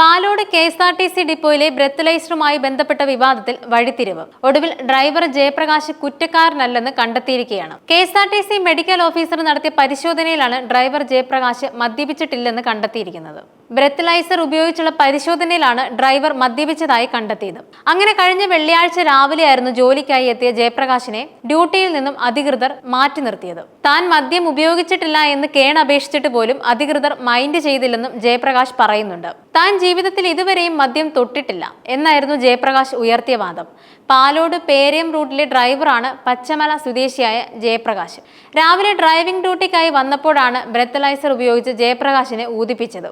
Palode K S R T C ഡിപ്പോയിലെ ബ്രത്തലൈസറുമായി ബന്ധപ്പെട്ട വിവാദത്തിൽ വഴിത്തിരിവ്. ഒടുവിൽ ഡ്രൈവർ ജയപ്രകാശ് കുറ്റക്കാരനല്ലെന്ന് കണ്ടെത്തിയിരിക്കുകയാണ്. K S R T C medical officer നടത്തിയ പരിശോധനയിലാണ് ഡ്രൈവർ ജയപ്രകാശ് മദ്യപിച്ചിട്ടില്ലെന്ന് കണ്ടെത്തിയിരിക്കുന്നത്. ബ്രത്തലൈസർ ഉപയോഗിച്ചുള്ള പരിശോധനയിലാണ് ഡ്രൈവർ മദ്യപിച്ചതായി കണ്ടെത്തിയത്. അങ്ങനെ കഴിഞ്ഞ വെള്ളിയാഴ്ച രാവിലെയായിരുന്നു ജോലിക്കായി എത്തിയ ജയപ്രകാശിനെ ഡ്യൂട്ടിയിൽ നിന്നും അധികൃതർ മാറ്റി നിർത്തിയത്. താൻ മദ്യം ഉപയോഗിച്ചിട്ടില്ല എന്ന് കേണപേക്ഷിച്ചിട്ട് പോലും അധികൃതർ മൈൻഡ് ചെയ്തില്ലെന്നും ജയപ്രകാശ് പറയുന്നുണ്ട്. താൻ ജീവിതത്തിൽ ഇതുവരെയും മദ്യം തൊട്ടിട്ടില്ല. എന്നായിരുന്നു ജയപ്രകാശ് ഉയർത്തിയ വാദം. പാലോട് പേരയം റൂട്ടിലെ ഡ്രൈവറാണ് പച്ചമല സ്വദേശിയായ ജയപ്രകാശ്. രാവിലെ ഡ്രൈവിംഗ് ഡ്യൂട്ടിക്കായി വന്നപ്പോഴാണ് ബ്രത്തലൈസർ ഉപയോഗിച്ച് ജയപ്രകാശിനെ ഊതിപ്പിച്ചത്.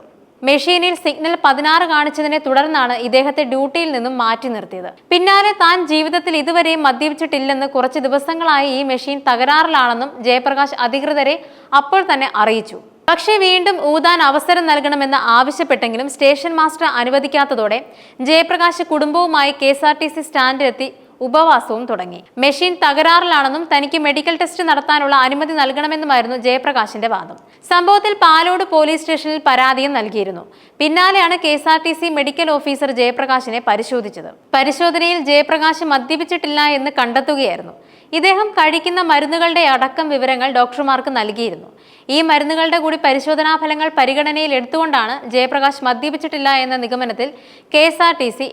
മെഷീനിൽ സിഗ്നൽ പതിനാറ് കാണിച്ചതിനെ തുടർന്നാണ് ഇദ്ദേഹത്തെ ഡ്യൂട്ടിയിൽ നിന്നും മാറ്റി നിർത്തിയത്. പിന്നാലെ താൻ ജീവിതത്തിൽ ഇതുവരെയും മദ്യപിച്ചിട്ടില്ലെന്ന് കുറച്ച് ദിവസങ്ങളായി ഈ മെഷീൻ തകരാറിലാണെന്നും ജയപ്രകാശ് അധികൃതരെ അപ്പോൾ തന്നെ അറിയിച്ചു. പക്ഷേ വീണ്ടും ഊതാൻ അവസരം നൽകണമെന്ന് ആവശ്യപ്പെട്ടെങ്കിലും സ്റ്റേഷൻ മാസ്റ്റർ അനുവദിക്കാത്തതോടെ ജയപ്രകാശ് കുടുംബവുമായി K S R T C സ്റ്റാൻഡിലെത്തി ഉപവാസവും തുടങ്ങി. മെഷീൻ തകരാറിലാണെന്നും തനിക്ക് മെഡിക്കൽ ടെസ്റ്റ് നടത്താനുള്ള അനുമതി നൽകണമെന്നുമായിരുന്നു ജയപ്രകാശിന്റെ വാദം. സംഭവത്തിൽ പാലോട് പോലീസ് സ്റ്റേഷനിൽ പരാതിയും നൽകിയിരുന്നു. പിന്നാലെയാണ് K S R T C medical officer ജയപ്രകാശിനെ പരിശോധിച്ചത്. പരിശോധനയിൽ ജയപ്രകാശ് മദ്യപിച്ചിട്ടില്ല എന്ന് കണ്ടെത്തുകയായിരുന്നു. ഇദ്ദേഹം കഴിക്കുന്ന മരുന്നുകളുടെ അടക്കം വിവരങ്ങൾ ഡോക്ടർമാർക്ക് നൽകിയിരുന്നു. ഈ മരുന്നുകളുടെ കൂടി പരിശോധനാ ഫലങ്ങൾ പരിഗണനയിൽ എടുത്തുകൊണ്ടാണ് ജയപ്രകാശ് മദ്യപിച്ചിട്ടില്ല എന്ന നിഗമനത്തിൽ കെ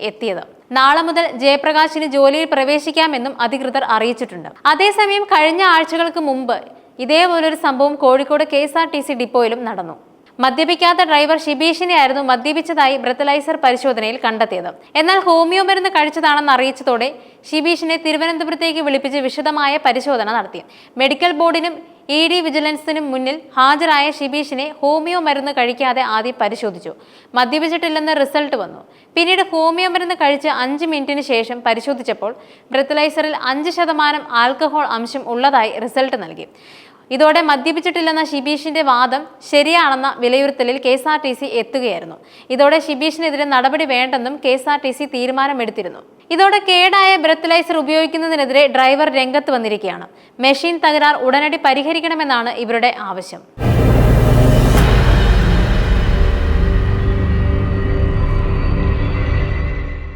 എത്തിയത്. നാളെ മുതൽ ജയപ്രകാശിന് ജോലിയിൽ പ്രവേശിക്കാമെന്നും അധികൃതർ അറിയിച്ചിട്ടുണ്ട്. അതേസമയം കഴിഞ്ഞ ആഴ്ചകൾക്ക് മുമ്പ് ഇതേപോലൊരു സംഭവം Kozhikode K S R T C ഡിപ്പോയിലും നടന്നു. മദ്യപിക്കാത്ത ഡ്രൈവർ ഷിബീഷിനെയായിരുന്നു മദ്യപിച്ചതായി ബ്രത്തലൈസർ പരിശോധനയിൽ കണ്ടെത്തിയത്. എന്നാൽ ഹോമിയോ മരുന്ന് കഴിച്ചതാണെന്ന് അറിയിച്ചതോടെ ഷിബീഷിനെ തിരുവനന്തപുരത്തേക്ക് വിളിപ്പിച്ച് വിശദമായ പരിശോധന നടത്തി. മെഡിക്കൽ ബോർഡിനും ഇ ഡി വിജിലൻസിനും മുന്നിൽ ഹാജരായ ഷിബീഷിനെ ഹോമിയോ മരുന്ന് കഴിക്കാതെ ആദ്യം പരിശോധിച്ചു. മദ്യപിച്ചിട്ടില്ലെന്ന് റിസൾട്ട് വന്നു. പിന്നീട് ഹോമിയോ മരുന്ന് കഴിച്ച് അഞ്ച് മിനിറ്റിന് ശേഷം പരിശോധിച്ചപ്പോൾ ബ്രത്തലൈസറിൽ അഞ്ച് ശതമാനം ആൽക്കഹോൾ അംശം ഉള്ളതായി റിസൾട്ട് നൽകി. ഇതോടെ മദ്യപിച്ചിട്ടില്ലെന്ന ഷിബീഷിന്റെ വാദം ശരിയാണെന്ന വിലയിരുത്തലിൽ K S R T C എത്തുകയായിരുന്നു. ഇതോടെ ഷിബീഷിനെതിരെ നടപടി വേണ്ടെന്നും K S R T C തീരുമാനമെടുത്തിരുന്നു. ഇതോടെ കേടായ ബ്രത്തലൈസർ ഉപയോഗിക്കുന്നതിനെതിരെ ഡ്രൈവർ രംഗത്ത് വന്നിരിക്കുകയാണ്. മെഷീൻ തകരാർ ഉടനടി പരിഹരിക്കണമെന്നാണ് ഇവരുടെ ആവശ്യം.